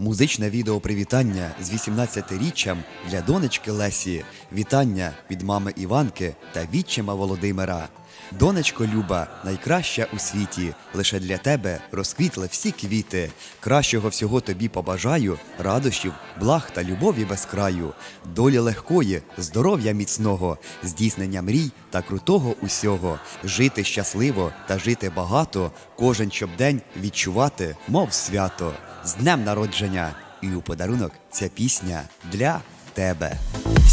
Музичне відео привітання з 18-річчям для донечки Лесі. Вітання від мами Іванки та відчима Володимира. Донечко Люба, найкраща у світі. Лише для тебе розквітли всі квіти. Кращого всього тобі побажаю, радощів, благ та любові без краю, долі легкої, здоров'я міцного, здійснення мрій та крутого усього, жити щасливо та жити багато, кожен щоб день відчувати, мов свято. З днем народження! І у подарунок ця пісня для тебе.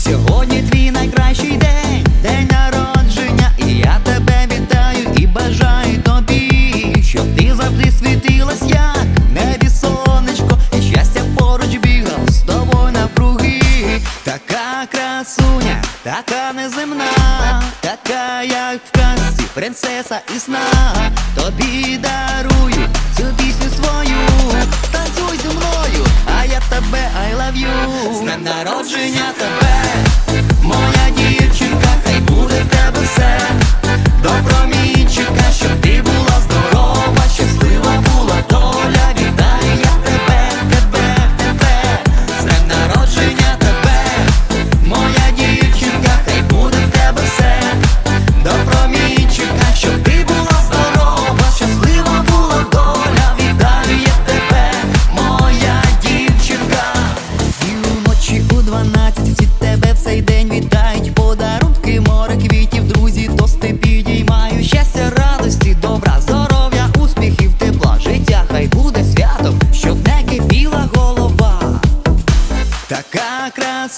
Сьогодні твій найкращий день, день народження, і я тебе вітаю і бажаю тобі, щоб ти завжди світилась, як небі сонечко, і щастя поруч бігав з тобою навкруги. Така красуня, така неземна, така, як в казці, принцеса і сна. Тобі дарую цю пісню свою, танцюй зі мною, а я тебе I love you З днем народження тебе,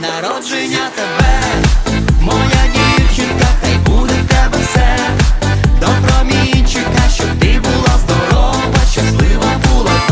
народження тебе, моя дівчинка, хай буде в тебе все, до промінчика, щоб ти була здорова, щаслива була.